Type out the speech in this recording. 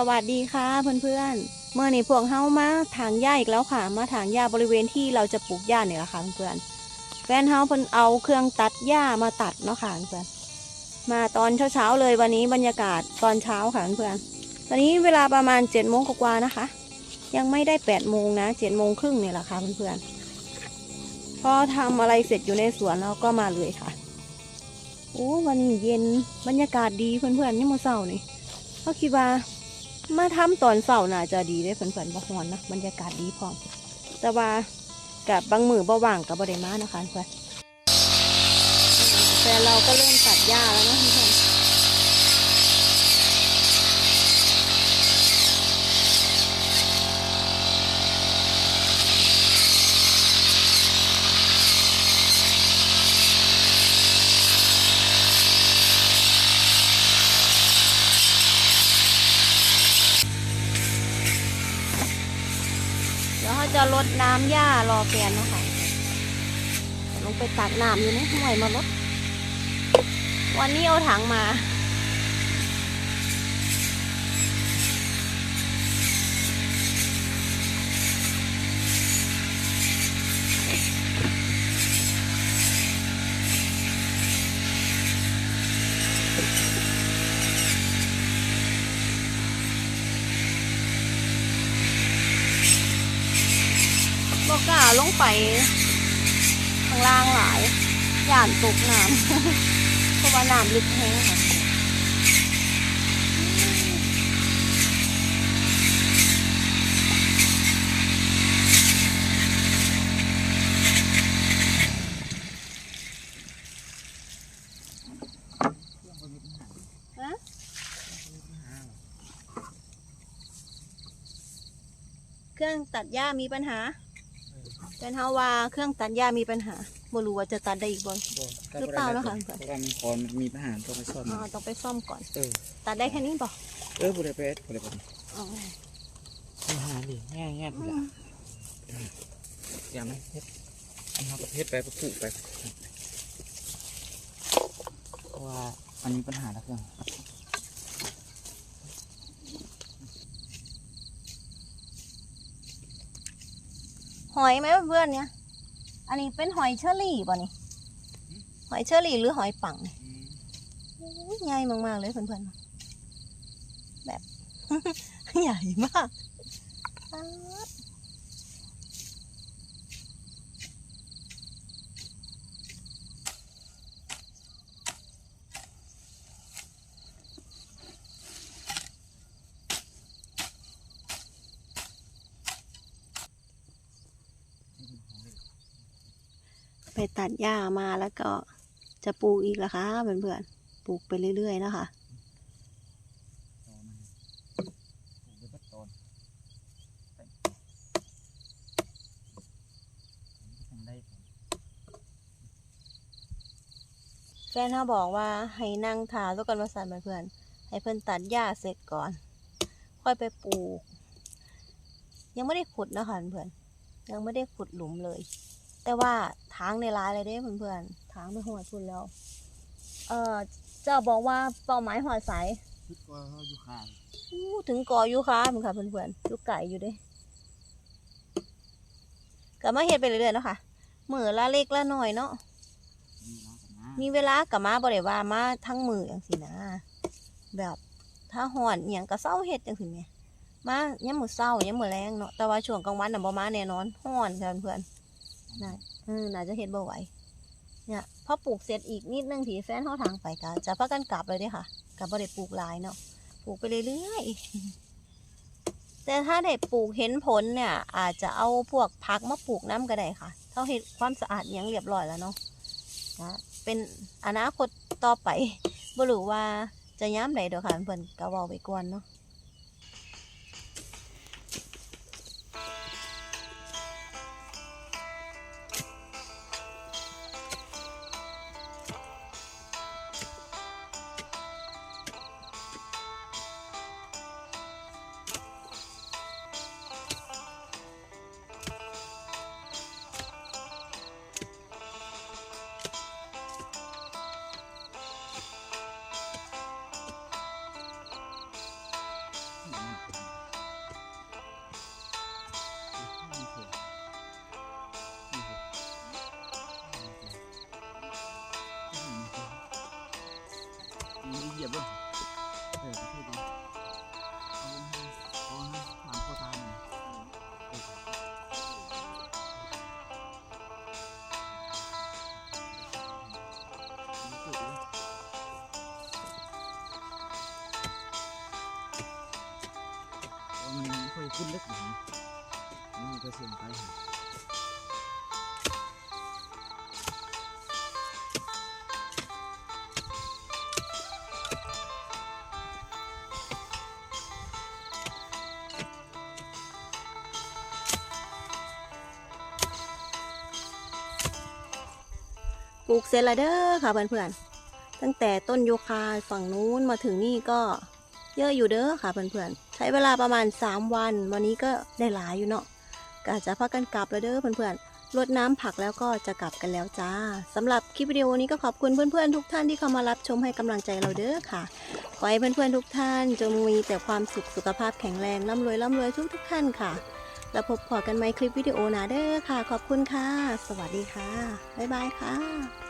สวัสดีค่ะเพื่อนๆ เมื่อนี้พวกเฮามาถางหญ้าอีกแล้วค่ะ มาถางหญ้าบริเวณที่เราจะปลูกหญ้าเนี่ยแหละค่ะเพื่อนๆแฟนเฮาเพิ่นเอาเครื่องตัดหญ้ามาตัดเนาะค่ะเพื่อนมาตอนเช้าๆเลยวันนี้บรรยากาศตอนเช้าค่ะเพื่อนตอนนี้เวลาประมาณเจ็ดโมงกว่าๆนะคะ ยังไม่ได้แปดโมงนะเจ็ดโมงครึ่งเนี่ยแหละค่ะเพื่อนๆพอทำอะไรเสร็จอยู่ในสวนเราก็มาเลยค่ะโอ้วันนี้เย็นบรรยากาศดีเพื่อนๆนี่มื้อเช้านี่ก็คิดว่า มาทำตอนเสาร์น่าจะดีได้เพื่อนๆบ่ฮอนนะบรรยากาศดีพร้อมแต่ว่ากับบางมือบ่ว่างกับบ่ได้มานะคะเพื่อนแฟนเราก็เริ่มตัดหญ้าแล้วนะเพื่อนเดี๋ยวเขา จะลดน้ำหญ้ารอแฟนนะคะลงไปตักน้ำอยู่ในห้วยมาลด วันนี้เอาถังมา บอกกล้าลงไปข้างล่างหลายย่านตกน้ำเพราะว่าน้ำลึกแห้งค่ะฮะเครื่องตัดหญ้ามีปัญหา เป็นเฮาว่าเครื่องตัดหญ้ามีปัญหาบ่รู้ว่าจะตัดได้อีกบ่หรือเปล่านะคะเพราะว่ามันคอนมันมีปัญหาต้องไปซ่อมอ๋อต้องไปซ่อมก่อน เออ ตัดได้แค่นี้บ่เออบุได้ไปเอสบุได้ไปอ๋อปัญหาดิแง่แง่ไปละอย่างนั้นเฮ็ดอันนั้นประเภทไปประปุไปเพราะว่ามันมีปัญหาแล้วเครื่อง หอยไหมเพื่อนๆเนี่ย อันนี้เป็นหอยเชอรี่ป่ะนี่ หอยเชอรี่หรือหอยปังใหญ่มากๆเลยเพื่อนๆแบบ ใหญ่มาก ไปตัดหญ้ามาแล้วก็จะปลูกอีกล้วค่ะเพื่อนๆปลูกไปเรื่อย ๆ นะคะตอนมันปลูกไปก็ตอนไปทำได้ผลแฟนเขาบอกว่าให้นั่งทาแล้วกันมาสั่นเพื่อนๆให้เพื่อนตัดหญ้าเสร็จก่อน ค่อยไปปลูก ยังไม่ได้ขุดนะคะเพื่อนยังไม่ได้ขุดหลุมเลย แต่ว่าทางในร้ายเลยเด้เพื่อนๆทางไปหัวทุนแล้ว เออเจ้าบอกว่าเป้าหมายหัวใสคิดว่าเขาอยู่ข้างอู้ถึงกอยูคาเพื่อนค่ะเพื่อนๆอยู่ไก่อยู่เด้ก็มาเฮ็ดไปเรื่อยๆเนาะค่ะมือละเล็กละน้อยเนาะมีน้องกับน้ามีเวลากับมาบ่ได้ว่ามาทั้งมืออย่างสินะ แบบถ้าห่อนอหย่างก็เศร้าเฮ็ดจังสิแหม่มายามมื้อเช้ายามมื้อแรงเนาะแต่ว่าช่วงกลางวันน่ะบ่มาแน่นอนห่อนค่ะเพื่อน น่าเออน่าจะเฮ็ดบ่ไหวเนี่ยพอปลูกเสร็จอีกนิดนึงที่แฟนเฮาทางไปก็จะพากันกลับเลยด้ค่ะก็บ่ได้ปลูกหลายเนาะปลูกไปเรื่อยๆแต่ถ้าได้ปลูกเห็นผลเนี่ย อาจจะเอาพวกผักมาปลูกน้ำก็ได้ค่ะเท่าเฮ็ดความสะอาดยังเรียบร้อยแล้วเนาะนะเป็นอนาคตต่อไปบ่รู้ว่าจะย้ำใดดอกค่ะเพิ่นก็เว้าไปก่อนเนาะ เหยียบเลยเออช่วยดูเอาลงให้เอาให้ถานพ่อตาหน่อยมันสุดเลยเอามันค่อยขึ้นเล็กหน่อยมันก็เสื่อมไปห่ะ แล้วเด้อค่ะเพื่อนๆ ตั้งแต่ต้นโยคาฝั่งนู้นมาถึงนี่ก็เยอะอยู่เด้อค่ะเพื่อนๆ ใช้เวลาประมาณ 3 วัน วันนี้ก็ได้หลายอยู่เนาะก็อาจจะพักกันกลับแล้วเด้อเพื่อนๆรดน้ำผักแล้วก็จะกลับกันแล้วจ้าสำหรับคลิปวิดีโอนี้ก็ขอบคุณเพื่อนๆ ทุกท่านที่เข้ามารับชมให้กำลังใจเราเด้อค่ะ ขอให้เพื่อนๆทุกท่านจงมีแต่ความสุขสุขภาพแข็งแรงร่ำรวยร่ำรวยทุกๆท่านค่ะ แล้วพบพอกันไหมคลิปวิดีโอหนาเด้อค่ะ ขอบคุณค่ะ สวัสดีค่ะ บ๊ายบายค่ะ